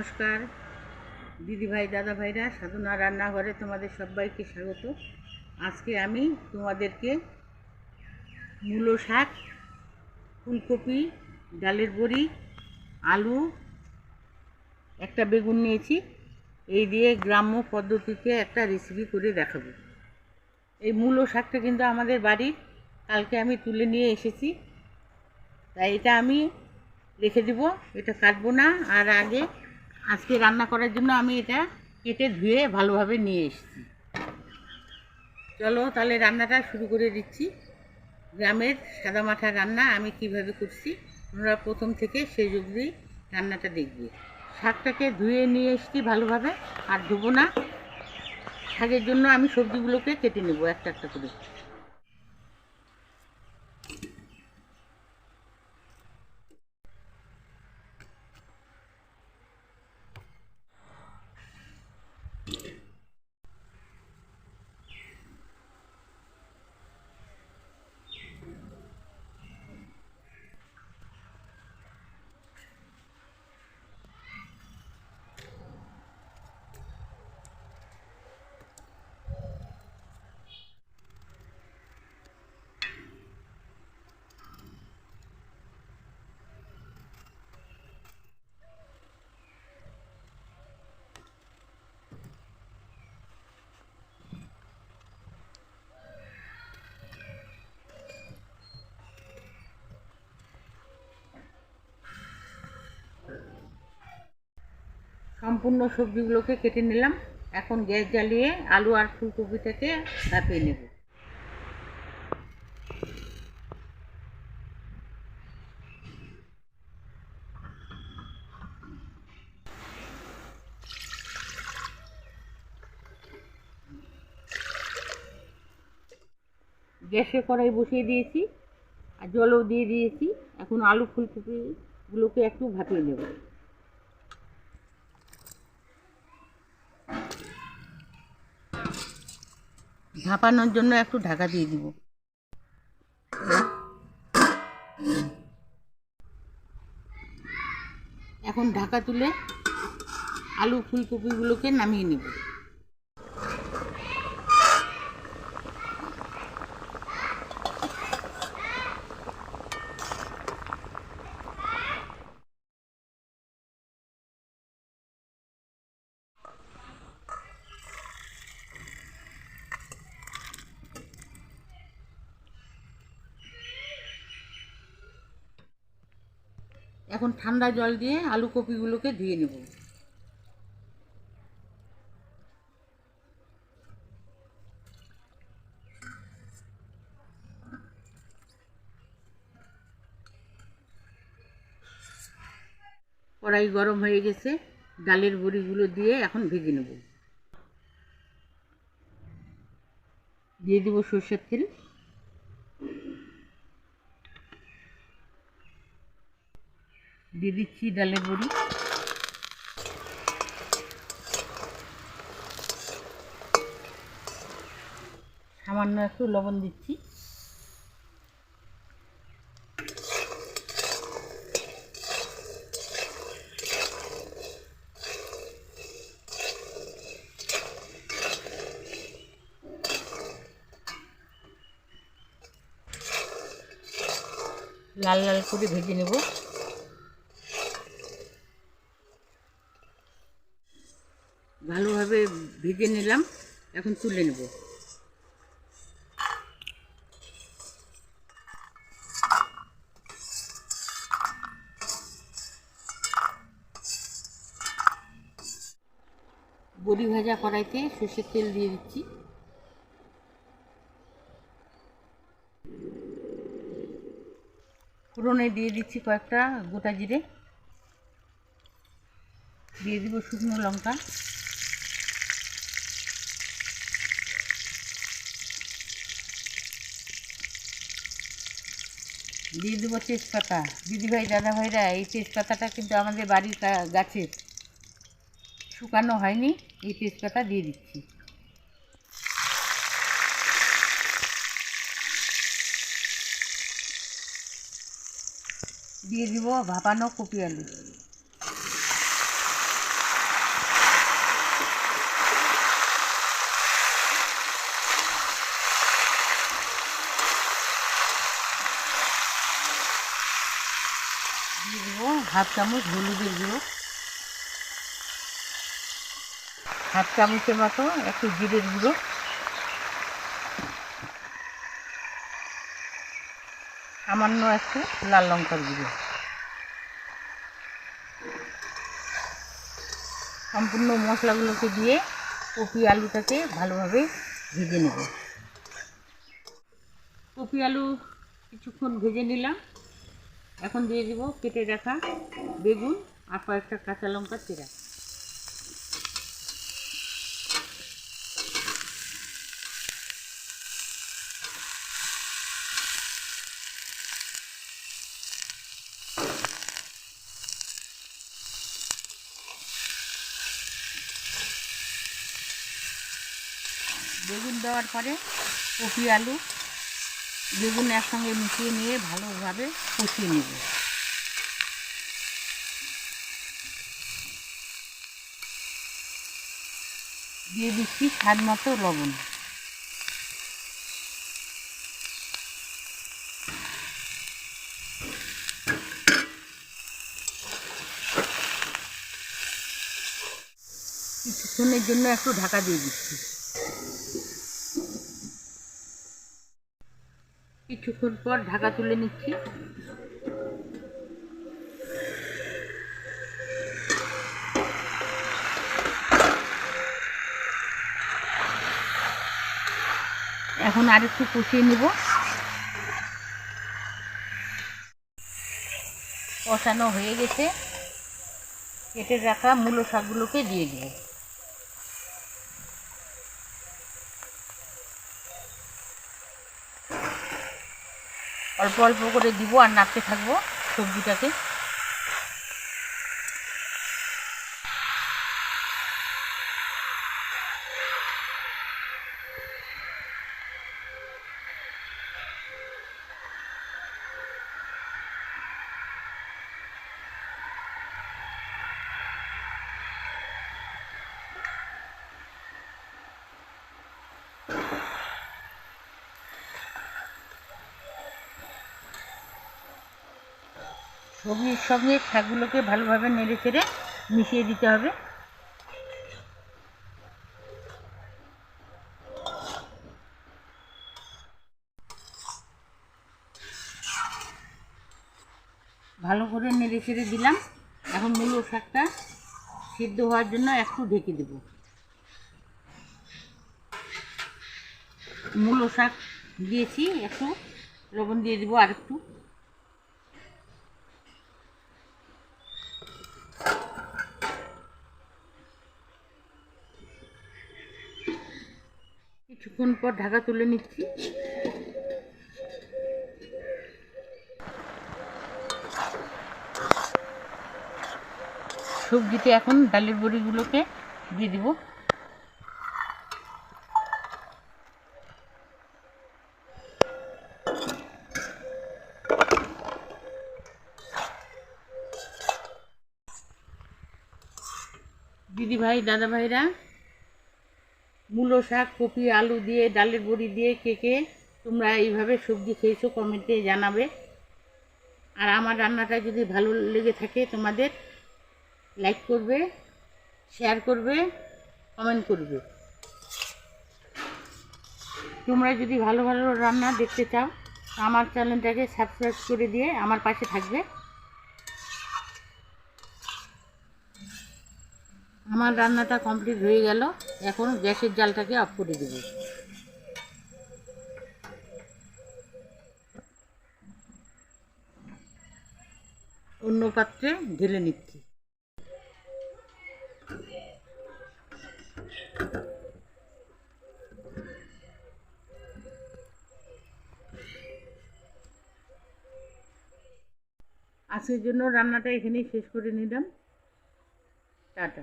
নমস্কার। দিদি ভাই দাদা ভাইরা সাধনা রান্নাঘরে তোমাদের সবাইকে স্বাগত। আজকে আমি তোমাদেরকে মূলো শাক, ফুলকপি, ডালের বড়ি, আলু, একটা বেগুন নিয়েছি। এই দিয়ে গ্রাম্য পদ্ধতিতে একটা রেসিপি করে দেখাবো। এই মূলো শাকটা কিন্তু আমাদের বাড়ির কালকে আমি তুলে নিয়ে এসেছি। তাই এটা আমি রেখে দিব। এটা কাটবো না। আর আগে আজকে রান্না করার জন্য আমি এটা কেটে ধুয়ে ভালোভাবে নিয়ে এসেছি। চলো তাহলে রান্নাটা শুরু করে দিচ্ছি। গ্রামের সাদামাঠা রান্না আমি কীভাবে করছি, তোমরা প্রথম থেকে শেষ অবধি রান্নাটা দেখবে। শাকটাকে ধুয়ে নিয়ে এসছি ভালোভাবে, আর ধুবো না। শাকের জন্য আমি সবজিগুলোকে কেটে নেব একটা একটা করে। সম্পূর্ণ সবজিগুলোকে কেটে নিলাম। এখন গ্যাস জ্বালিয়ে আলু আর ফুলকপিটাকে ভাপিয়ে নেব। গ্যাসে কড়াই বসিয়ে দিয়েছি আর জলও দিয়ে দিয়েছি। এখন আলু ফুলকপিগুলোকে একটু ভাপিয়ে নেব। ঝাঁপানোর জন্য একটু ঢাকা দিয়ে দিব। এখন ঢাকা তুলে আলু ফুলকপিগুলোকে নামিয়ে নেব। এখন ঠান্ডা জল দিয়ে আলু কপিগুলোকে ধুয়ে নেব। কড়াই গরম হয়ে গেছে, ডালের বড়িগুলো দিয়ে এখন ভেজে নেব। দিয়ে দিব সর্ষের তেল। দিয়ে দিচ্ছি ডালের বড়ি। সামান্য একটু লবণ দিচ্ছি। লাল লাল করে ভেজে নেব। ভালোভাবে ভেজে নিলাম, এখন তুলে নেব। বড়ি ভাজা কড়াইতে সর্ষের তেল দিয়ে দিচ্ছি। ফোড়নে দিয়ে দিচ্ছি কয়েকটা গোটা জিরে। দিয়ে দিব শুকনো লঙ্কা। দিয়ে দেবো তেজপাতা। দিদিভাই, দাদাভাইরা, এই তেজপাতাটা কিন্তু আমাদের বাড়ির গাছের শুকানো হয়নি, এই তেজপাতা দিয়ে দিচ্ছি। দিয়ে দিব ভাপানো কপি আলু। হাফ চামচ হলুদের গুঁড়ো। হাফ চামচের মতো একটু জিরের গুঁড়ো। সামান্য একটু লাল লঙ্কার গুঁড়ো। সম্পূর্ণ মশলাগুলোকে দিয়ে কপি আলুটাকে ভালোভাবে ভেজে নেব। কপি আলু কিছুক্ষণ ভেজে নিলাম। এখন দিয়ে দেবো কেটে রাখা বেগুন আর কয়েকটা কাঁচা লঙ্কা চেরা। বেগুন দেওয়ার পরে কপি আলু বেগুন একসঙ্গে মিশিয়ে নিয়ে ভালোভাবে কষিয়ে নেব। দিয়ে দিচ্ছি স্বাদ মতো লবণ। কিছুক্ষণের জন্য একটু ঢাকা দিয়ে দিচ্ছি। কিছুক্ষণ পর ঢাকা তুলে নিচ্ছি। এখন আর একটু কষিয়ে নেব। কষানো হয়ে গেছে। কেটে রাখা মূলো শাকগুলোকে দিয়ে দেবো। অল্প অল্প করে দিব আর নাড়তে থাকব সবজিটাকে। সবজির সঙ্গে শাকগুলোকে ভালোভাবে নেড়ে চেড়ে মিশিয়ে দিতে হবে। ভালো করে নেড়ে চেড়ে দিলাম। এখন মূলো শাকটা সিদ্ধ হওয়ার জন্য একটু ঢেকে দেব। মূলো শাক দিয়েছি, একটু লবণ দিয়ে দেবো আর একটু। কিছুক্ষণ পর ঢাকা তুলে নিচ্ছি। সবজিতে এখন ডালের বড়িগুলোকে দিয়ে দিব। দিদি ভাই, দাদা ভাইরা মূলো শাক, কপি, আলু দিয়ে, ডালের বড়ি দিয়ে কে কে তোমরা এইভাবে সবজি খেয়েছো কমেন্টে জানাবে। আর আমার রান্নাটা যদি ভালো লেগে থাকে তোমাদের, লাইক করবে, শেয়ার করবে, কমেন্ট করবে। তোমরা যদি ভালো ভালো রান্না দেখতে চাও, আমার চ্যানেলটাকে সাবস্ক্রাইব করে দিয়ে আমার পাশে থাকবে। আমার রান্নাটা কমপ্লিট হয়ে গেল। এখন গ্যাসের জালটাকে অফ করে দেব। অন্য পাত্রে ঢেলে নিচ্ছি। আজকের জন্য রান্নাটা এখানেই শেষ করে নিলাম। টাটা।